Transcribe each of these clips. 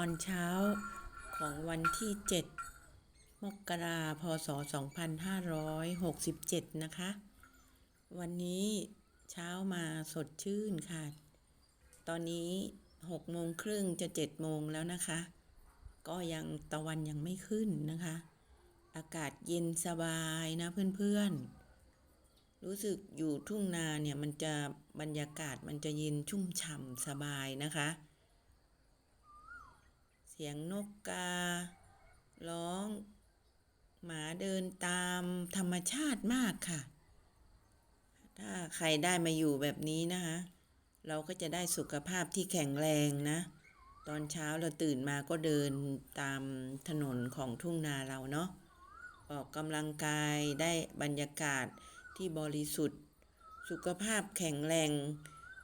อนเช้าของวันที่ 7 มกราพศ 2567 นะคะ วันนี้เช้ามาสดชื่นค่ะ ตอนนี้6โมงครึ่งจะ7โมงแล้วนะคะ ก็ยังตะวันยังไม่ขึ้นนะคะ อากาศเย็นสบายนะเพื่อนๆ รู้สึกอยู่ทุ่งนาเนี่ยมันจะบรรยากาศมันจะเย็นชุ่มฉ่ำสบายนะคะ สียงนกกา ร้อง หมาเดินตามธรรมชาติมากค่ะ ถ้าใครได้มาอยู่แบบนี้นะคะ เราก็จะได้สุขภาพที่แข็งแรงนะ ตอนเช้าเราตื่นมาก็เดินตามถนนของทุ่งนาเราเนาะ ออกกำลังกายได้บรรยากาศที่บริสุทธิ์ สุขภาพแข็งแรง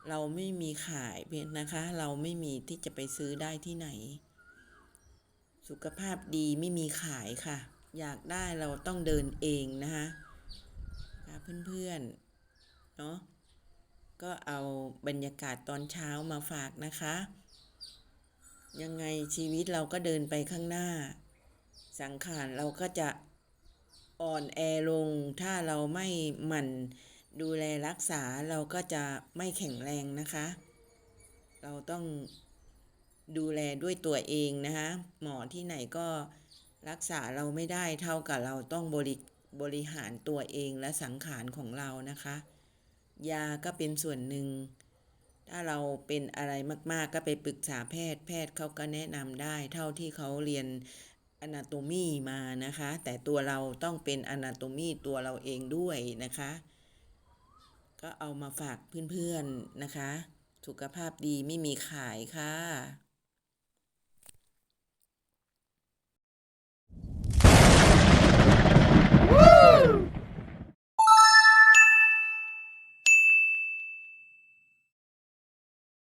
เราไม่มีขายเพียงนะคะ เราไม่มีที่จะไปซื้อได้ที่ไหน สุขภาพดีไม่มีขายค่ะ อยากได้เราต้องเดินเองนะคะค่ะเพื่อนๆเนาะก็เอาบรรยากาศตอนเช้ามาฝากนะคะ ยังไงชีวิตเราก็เดินไปข้างหน้า สังขารเราก็จะอ่อนแอลง ถ้าเราไม่หมั่นดูแลรักษาเราก็จะไม่แข็งแรงนะคะ เราต้อง ดูแลด้วยตัวเองนะคะหมอที่ไหนก็รักษาเราไม่ได้เท่ากับเราต้องบริบริหารตัวเองและสังขารของเรานะคะ ยาก็เป็นส่วนหนึ่ง ถ้าเราเป็นอะไรมาก ๆ ก็ไปปรึกษาแพทย์ แพทย์เขาก็แนะนำได้ เท่าที่เขาเรียนอนาโตมีมานะคะ แต่ตัวเราต้องเป็นอนาโตมีตัวเราเองด้วยนะคะ ก็เอามาฝากเพื่อน ๆ นะคะ สุขภาพดีไม่มีขายค่ะ